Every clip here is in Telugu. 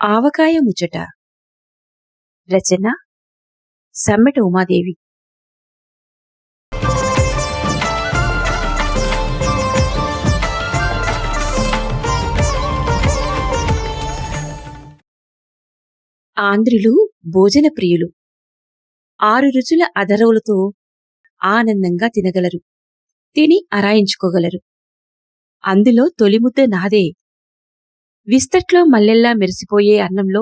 ఆవకాయ ముచ్చట. రచన సమ్మెట ఉమాదేవి. ఆంధ్రులు భోజన ప్రియులు ఆరు రుచుల అదరవులతో ఆనందంగా తినగలరు. తిని అరాయించుకోగలరు అందులో తొలిముద్ద నాదే విస్తట్లో మల్లెల్లా మెరిసిపోయే అన్నంలో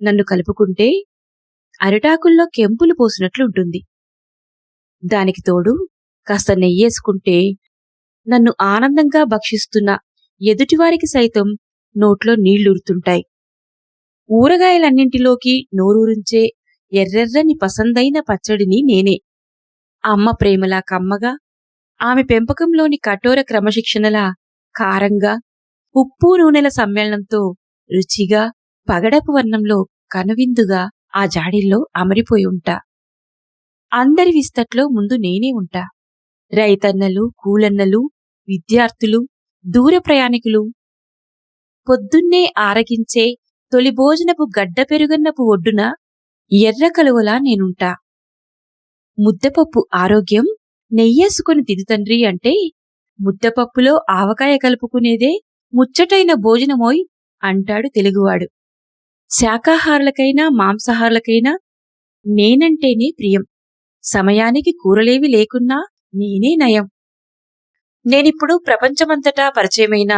నన్ను కలుపుకుంటే అరిటాకుల్లో కెంపులు పోసినట్లుంటుంది. దానికి తోడు కాస్త నెయ్యేసుకుంటే నన్ను ఆనందంగా భక్షిస్తున్న ఎదుటివారికి సైతం నోట్లో నీళ్ళూరుతుంటాయి. ఊరగాయలన్నింటిలోకి నోరూరించే ఎర్రెర్రని పసందైన పచ్చడిని నేనే. అమ్మ ప్రేమలా కమ్మగా ఆమె పెంపకంలోని కఠోర క్రమశిక్షణలా కారంగా ఉప్పు నూనెల సమ్మేళనంతో రుచిగా పగడపు వర్ణంలో కనువిందుగా ఆ జాడీల్లో అమరిపోయి ఉంటా. అందరి విస్తట్లో ముందు నేనే ఉంటా. రైతన్నలు కూలన్నలు విద్యార్థులు దూర ప్రయాణికులు. పొద్దున్నే ఆరగించే తొలి భోజనపు గడ్డ పెరుగన్నపు ఒడ్డున ఎర్ర కలువలా నేనుంటా. ముద్దపప్పు ఆరోగ్యం నెయ్యేసుకుని తిదుతండ్రి అంటే ముద్దపప్పులో ఆవకాయ కలుపుకునేదే ముచ్చటైన భోజనమోయ్ అంటాడు తెలుగువాడు. శాకాహారులకైనా మాంసాహారులకైనా నేనంటేనే ప్రియం. సమయానికి కూరలేవి లేకున్నా నేనే నయం. నేనిప్పుడు ప్రపంచమంతటా పరిచయమైన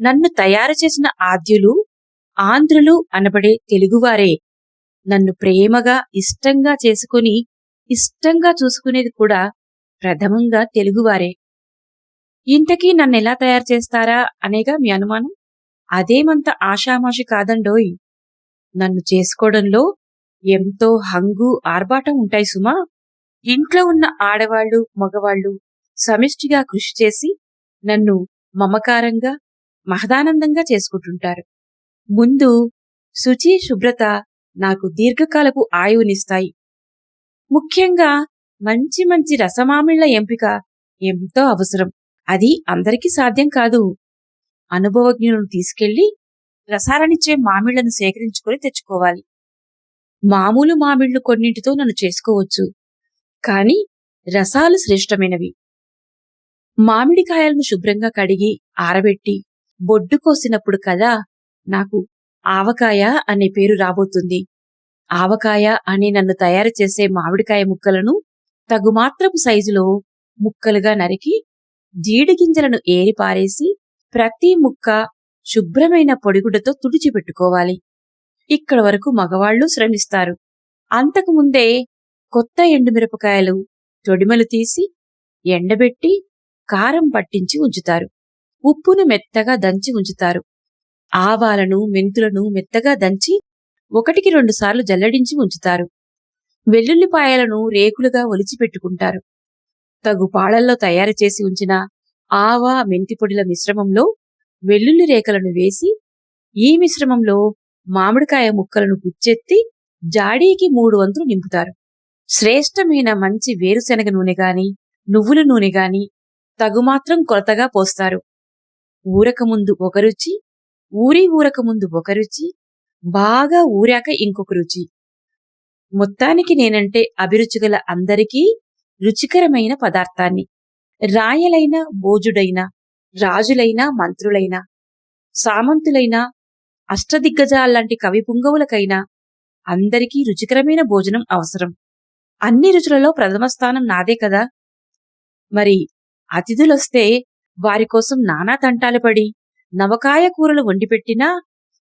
నన్ను తయారు చేసిన ఆద్యులు ఆంధ్రులు అనబడే తెలుగువారే. నన్ను ప్రేమగా ఇష్టంగా చేసుకుని ఇష్టంగా చూసుకునేది కూడా ప్రథమంగా తెలుగువారే. ఇంతకీ నన్ను ఎలా తయారు చేస్తారా అనేగా మీ అనుమానం? అదేమంత ఆషామాషి కాదండోయ్. నన్ను చేసుకోవడంలో ఎంతో హంగు ఆర్భాటం ఉంటాయి సుమా. ఇంట్లో ఉన్న ఆడవాళ్ళు మగవాళ్ళు సమిష్టిగా కృషి చేసి నన్ను మమకారంగా మహదానందంగా చేసుకుంటుంటారు. ముందు శుచి శుభ్రత నాకు దీర్ఘకాలపు ఆయువునిస్తాయి. ముఖ్యంగా మంచి మంచి రసమామిళ్ళ ఎంపిక ఎంతో అవసరం. అది అందరికీ సాధ్యం కాదు. అనుభవజ్ఞులను తీసుకెళ్ళి రసాలనిచ్చే మామిళ్ళను సేకరించుకొని తెచ్చుకోవాలి. మామూలు మామిళ్ళు కొన్నింటితో నన్ను చేసుకోవచ్చు. కాని రసాలు శ్రేష్టమైనవి. మామిడికాయలను శుభ్రంగా కడిగి ఆరబెట్టి బొడ్డు కోసినప్పుడు కదా నాకు ఆవకాయ అనే పేరు రాబోతుంది. ఆవకాయ అని నన్ను తయారు చేసే మామిడికాయ ముక్కలను తగుమాత్రపు సైజులో ముక్కలుగా నరికి జీడిగింజలను ఏరిపారేసి ప్రతి ముక్క శుభ్రమైన పొడిగుడ్డతో తుడిచిపెట్టుకోవాలి ఇక్కడ వరకు మగవాళ్ళు శ్రమిస్తారు. అంతకుముందే కొత్త ఎండుమిరపకాయలు తొడిమలు తీసి ఎండబెట్టి కారం పట్టించి ఉంచుతారు. ఉప్పును మెత్తగా దంచి ఉంచుతారు. ఆవాలను మెంతులను మెత్తగా దంచి ఒకటికి రెండుసార్లు జల్లడించి ఉంచుతారు. వెల్లుల్లిపాయలను రేకులుగా ఒలిచిపెట్టుకుంటారు తగు పాళల్లో తయారు చేసి ఉంచిన ఆవా మెంతిపొడిల మిశ్రమంలో వెల్లుల్లి రేఖలను వేసి ఈ మిశ్రమంలో మామిడికాయ ముక్కలను గుచ్చెత్తి జాడీకి మూడు వంతులు నింపుతారు. శ్రేష్టమైన మంచి వేరుశనగ నూనె గాని నువ్వుల నూనె గాని తగుమాత్రం కొలతగా పోస్తారు. ఊరకముందు ఒక రుచి ఊరి ఊరకముందు ఒక రుచి బాగా ఊరాక ఇంకొక రుచి. మొత్తానికి నేనంటే అభిరుచిగల అందరికీ రుచికరమైన పదార్థాన్ని. రాయలైన బోజుడైన రాజులైన మంత్రులైన సామంతులైన అష్టదిగ్గజాల్లాంటి కవి పుంగవులకైనా అందరికీ రుచికరమైన భోజనం అవసరం. అన్ని రుచులలో ప్రథమ స్థానం నాదే కదా? మరి అతిథులొస్తే వారి కోసం నానా తంటాలు పడి నవకాయ కూరలు వండిపెట్టినా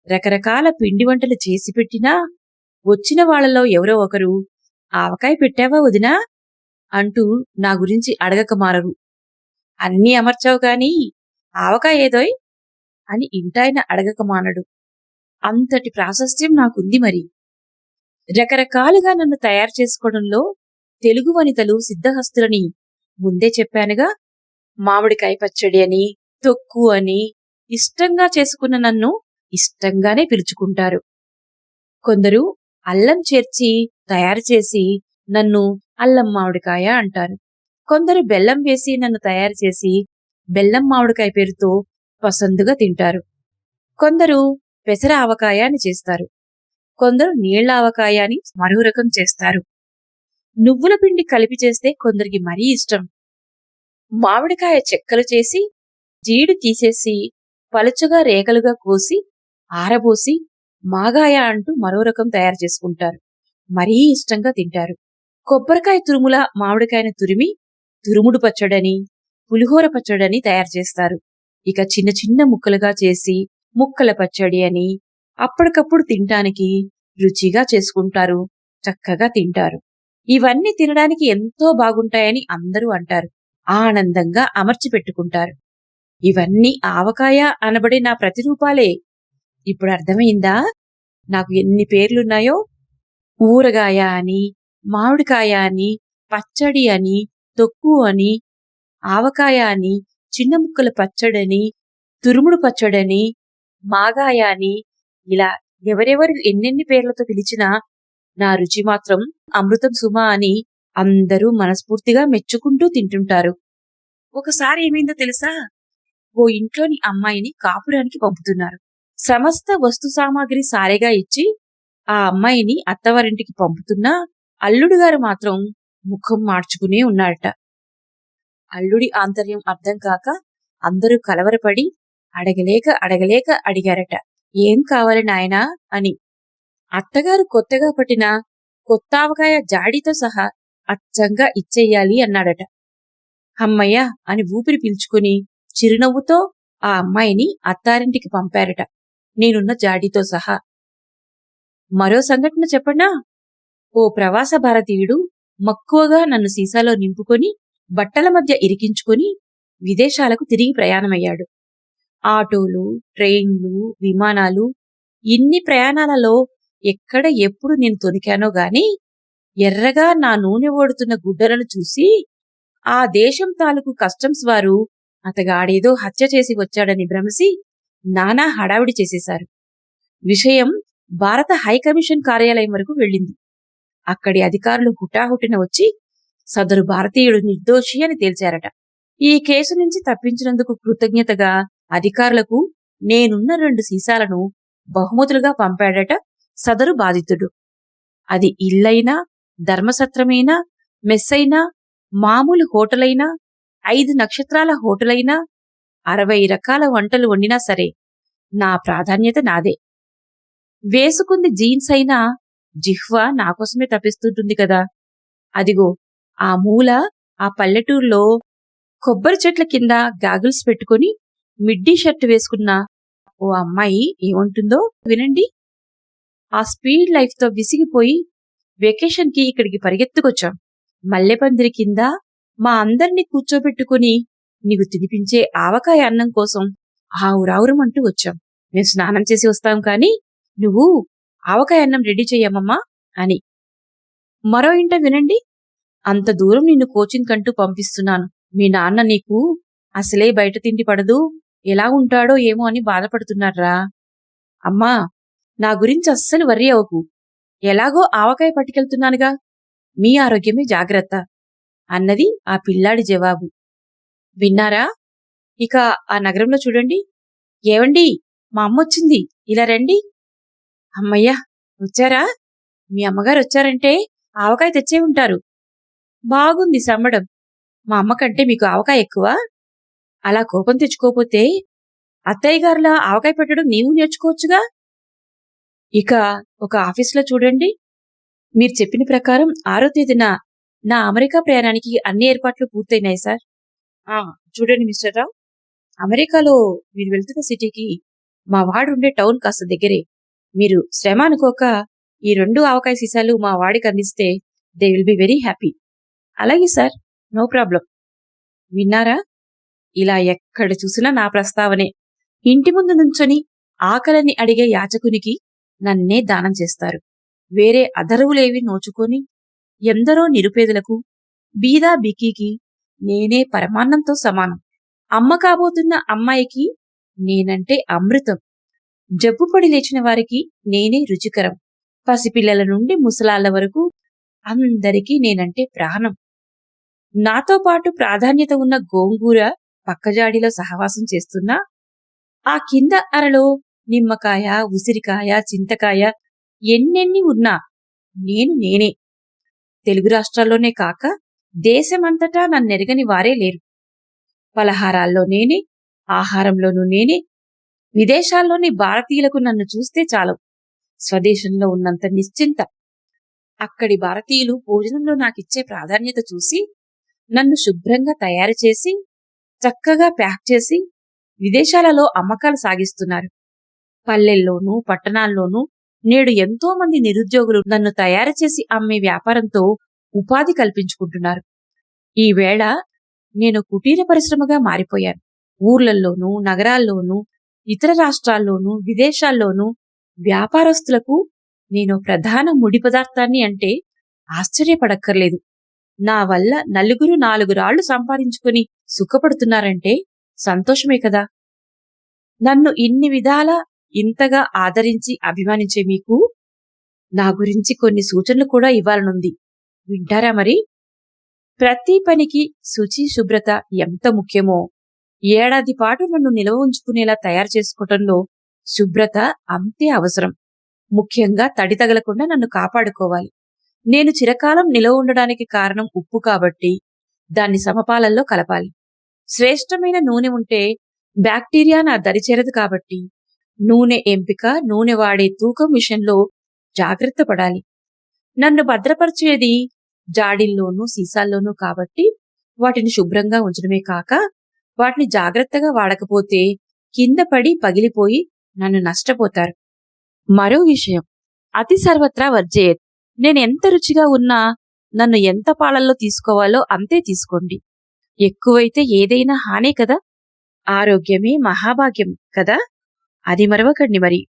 రకరకాల పిండి వంటలు చేసి పెట్టినా వచ్చిన వాళ్ళలో ఎవరో ఒకరు ఆవకాయ పెట్టావా వదినా? అంటూ నా గురించి అడగక మారరు. అన్నీ అమర్చావు గాని ఆవకాయ ఏదోయ్? అని ఇంటాయన అడగక మానడు. అంతటి ప్రాశస్త్యం నాకుంది మరి. రకరకాలుగా నన్ను తయారు చేసుకోవడంలో తెలుగు వనితలు సిద్ధహస్తులని ముందే చెప్పానుగా మామిడికాయ పచ్చడి అని తొక్కు అని ఇష్టంగా చేసుకున్న నన్ను ఇష్టంగానే పిలుచుకుంటారు. కొందరు అల్లం చేర్చి తయారు చేసి నన్ను అల్లం మామిడికాయ అంటారు. కొందరు బెల్లం వేసి నన్ను తయారు చేసి బెల్లం మామిడికాయ పేరుతో పసందుగా తింటారు. కొందరు పెసర ఆవకాయ అని చేస్తారు. కొందరు నీళ్ళ ఆవకాయ అని మరో రకం చేస్తారు. నువ్వుల పిండి కలిపి చేస్తే కొందరికి మరీ ఇష్టం. మామిడికాయ చెక్కలు చేసి జీడి తీసేసి పలుచగా రేఖలుగా కోసి ఆరబోసి మాగాయ అంటూ మరో రకం తయారు చేసుకుంటారు. మరీ ఇష్టంగా తింటారు. కొబ్బరికాయ తురుముల మామిడికాయను తురిమి తురుముడు పచ్చడని పులిహోర పచ్చడని తయారు చేస్తారు. ఇక చిన్న చిన్న ముక్కలుగా చేసి ముక్కల పచ్చడి అని అప్పటికప్పుడు తినటానికి రుచిగా చేసుకుంటారు. చక్కగా తింటారు. ఇవన్నీ తినడానికి ఎంతో బాగుంటాయని అందరూ అంటారు. ఆనందంగా అమర్చి పెట్టుకుంటారు. ఇవన్నీ ఆవకాయ అనబడే నా ప్రతిరూపాలే. ఇప్పుడు అర్థమైందా? నాకు ఎన్ని పేర్లున్నాయో? ఊరగాయ అని మామిడికాయ అని పచ్చడి అని తొక్కు అని ఆవకాయ అని చిన్న ముక్కల పచ్చడని తురుముడు పచ్చడని మాగాయ అని ఇలా ఎవరెవరు ఎన్నెన్ని పేర్లతో పిలిచినా నా రుచి మాత్రం అమృతం సుమ అని అందరూ మనస్ఫూర్తిగా మెచ్చుకుంటూ తింటుంటారు. ఒకసారి ఏమైందో తెలుసా? ఓ ఇంట్లోని అమ్మాయిని కాపురానికి పంపుతున్నారు. సమస్త వస్తు సామాగ్రి సారేగా ఇచ్చి ఆ అమ్మాయిని అత్తవారింటికి పంపుతున్నా అల్లుడు గారు మాత్రం ముఖం మార్చుకునే ఉన్నాడట అల్లుడి ఆంతర్యం అర్థం కాక అందరూ కలవరపడి అడగలేక అడగలేక అడిగారట. ఏం కావాలి నాయనా? అని. అత్తగారు కొత్తగా పట్టిన కొత్త ఆవకాయ జాడితో సహా అచ్చంగా ఇచ్చెయ్యాలి అన్నాడట. అమ్మయ్య అని ఊపిరి పీల్చుకుని చిరునవ్వుతో ఆ అమ్మాయిని అత్తారింటికి పంపారట. నేనున్న జాడీతో సహా. మరో సంఘటన చెప్పనా ఓ ప్రవాస భారతీయుడు మక్కువగా నన్ను సీసాలో నింపుకొని బట్టల మధ్య ఇరికించుకొని విదేశాలకు తిరిగి ప్రయాణమయ్యాడు. ఆటోలు ట్రైన్లు విమానాలు ఇన్ని ప్రయాణాలలో ఎక్కడ ఎప్పుడు నేను తొనికానో గాని ఎర్రగా నా నూనె ఓడుతున్న గుడ్డలను చూసి ఆ దేశం తాలూకు కస్టమ్స్ వారు అతగాడేదో హత్య చేసి వచ్చాడని భ్రమసి నానా హడావిడి చేసేశారు. విషయం భారత హైకమిషన్ కార్యాలయం వరకు వెళ్ళింది. అక్కడి అధికారులు హుటాహుటిన వచ్చి సదరు భారతీయుడు నిర్దోషి అని తేల్చారట. ఈ కేసు నుంచి తప్పించినందుకు కృతజ్ఞతగా అధికారులకు నేనున్న రెండు సీసాలను బహుమతులుగా పంపాడట సదరు బాధితుడు. అది ఇల్లైనా ధర్మసత్రమైనా మెస్సైనా మామూలు హోటలైనా ఐదు నక్షత్రాల హోటలైనా అరవై రకాల వంటలు వండినా సరే నా ప్రాధాన్యత నాదే. వేసుకుంది జీన్స్ అయినా జిహ్వ నాకోసమే తప్పిస్తుంటుంది కదా. అదిగో ఆ మూల ఆ పల్లెటూరులో కొబ్బరి చెట్ల కింద గాగుల్స్ పెట్టుకుని మిడ్డీ షర్ట్ వేసుకున్న ఓ అమ్మాయి ఏముంటుందో వినండి. ఆ స్పీడ్ లైఫ్తో విసిగిపోయి వెకేషన్కి ఇక్కడికి పరిగెత్తుకొచ్చాం. మల్లెపందిరి కింద మా అందరినీ కూర్చోబెట్టుకుని నీకు తినిపించే ఆవకాయ అన్నం కోసం ఆవురావురమంటూ వచ్చాం. మేము స్నానం చేసి వస్తాం కానీ నువ్వు ఆవకాయ అన్నం రెడీ చెయ్యమమ్మా అని. మరో ఇంట వినండి. అంత దూరం నిన్ను కోచింగ్ కంటూ పంపిస్తున్నాను. మీ నాన్న నీకు అసలే బయట తిండి పడదు. ఎలా ఉంటాడో ఏమో అని బాధపడుతున్నారా అమ్మా నా గురించి అస్సలు వర్రీ అవ్వకు. ఎలాగో ఆవకాయ పట్టుకెళ్తున్నానుగా. మీ ఆరోగ్యమే జాగ్రత్త అన్నది ఆ పిల్లాడి జవాబు. విన్నారా? ఇక ఆ నగరంలో చూడండి. ఏవండి? మా అమ్మ వచ్చింది. ఇలా రండి. అమ్మయ్యా వచ్చారా? మీ అమ్మగారు వచ్చారంటే ఆవకాయ తెచ్చే ఉంటారు. బాగుంది సమ్మడం. మా అమ్మకంటే మీకు ఆవకాయ ఎక్కువ? అలా కోపం తెచ్చుకోపోతే అత్తయ్య గారిలా ఆవకాయ పెట్టడం నీవు నేర్చుకోవచ్చుగా? ఇక ఒక ఆఫీసులో చూడండి. మీరు చెప్పిన ప్రకారం ఆరో తేదీన నా అమెరికా ప్రయాణానికి అన్ని ఏర్పాట్లు పూర్తయినాయి సార్. ఆ చూడండి మిస్టర్ రావు. అమెరికాలో మీరు వెళ్తున్న సిటీకి మా వాడు ఉండే టౌన్ కాస్త దగ్గరే. మీరు శ్రమ అనుకోక ఈ రెండు ఆవకాయ సీసాలు మా వాడికి అందిస్తే they will be very happy. అలాగే సార్ నో ప్రాబ్లం. విన్నారా? ఇలా ఎక్కడ చూసినా నా ప్రస్తావనే. ఇంటి ముందు నుంచొని ఆకలిని అడిగే యాచకునికి నన్నే దానం చేస్తారు. వేరే అధరువులేవి నోచుకొని ఎందరో నిరుపేదలకు బీదా బికీకి నేనే పరమాన్నంతో సమానం. అమ్మ కాబోతున్న అమ్మాయికి నేనంటే అమృతం. జబ్బుపడి లేచిన వారికి నేనే రుచికరం. పసిపిల్లల నుండి ముసలాళ్ళ వరకు అందరికీ నేనంటే ప్రాణం. నాతో పాటు ప్రాధాన్యత ఉన్న గోంగూర పక్కజాడిలో సహవాసం చేస్తున్నా ఆ కింద అరలో నిమ్మకాయ ఉసిరికాయ చింతకాయ ఎన్నెన్ని ఉన్నా నేను నేనే. తెలుగు రాష్ట్రాల్లోనే కాక దేశమంతటా నన్నెరగని వారే లేరు. పలహారాల్లో నేనే ఆహారంలోనూ నేనే విదేశాల్లోని భారతీయులకు నన్ను చూస్తే చాలు. స్వదేశంలో ఉన్నంత నిశ్చింత. అక్కడి భారతీయులు భోజనంలో నాకిచ్చే ప్రాధాన్యత చూసి నన్ను శుభ్రంగా తయారు చేసి చక్కగా ప్యాక్ చేసి విదేశాలలో అమ్మకాలు సాగిస్తున్నారు. పల్లెల్లోనూ పట్టణాల్లోనూ నేడు ఎంతో మంది నిరుద్యోగులు నన్ను తయారు చేసి అమ్మే వ్యాపారంతో ఉపాధి కల్పించుకుంటున్నారు. ఈ నేను కుటీర పరిశ్రమగా మారిపోయాను. ఊర్లల్లోనూ నగరాల్లోనూ ఇతర రాష్ట్రాల్లోనూ విదేశాల్లోనూ వ్యాపారస్తులకు నేను ప్రధాన ముడి పదార్థాన్ని అంటే ఆశ్చర్యపడక్కర్లేదు. నా వల్ల నలుగురు నాలుగు రాళ్ళు సంపాదించుకుని సుఖపడుతున్నారంటే సంతోషమే కదా. నన్ను ఇన్ని విధాల ఇంతగా ఆదరించి అభిమానించే మీకు నా గురించి కొన్ని సూచనలు కూడా ఇవ్వాలనుంది. వింటారా మరి? ప్రతి పనికి శుచి శుభ్రత ఎంత ముఖ్యమో. ఏడాది పాటు నన్ను నిల్వ ఉంచుకునేలా తయారు చేసుకోవటంలో శుభ్రత అంతే అవసరం. ముఖ్యంగా తడి తగలకుండా నన్ను కాపాడుకోవాలి. నేను చిరకాలం నిలవ ఉండడానికి కారణం ఉప్పు కాబట్టి దాన్ని సమపాలల్లో కలపాలి. శ్రేష్టమైన నూనె ఉంటే బ్యాక్టీరియా నా దరిచేరదు కాబట్టి నూనె ఎంపిక నూనె వాడే తూకం విషయంలో జాగ్రత్త పడాలి. నన్ను భద్రపరిచేది జాడీల్లోనూ సీసాల్లోనూ కాబట్టి వాటిని శుభ్రంగా ఉంచడమే కాక వాటిని జాగ్రత్తగా వాడకపోతే కింద పడి పగిలిపోయి నన్ను నష్టపోతారు. మరో విషయం. అతి సర్వత్రా వర్జేయత్. నేను ఎంత రుచిగా ఉన్నా నన్ను ఎంత పాలల్లో తీసుకోవాలో అంతే తీసుకోండి. ఎక్కువైతే ఏదైనా హానే కదా? ఆరోగ్యమే మహాభాగ్యం కదా? అది మరవకండి మరి.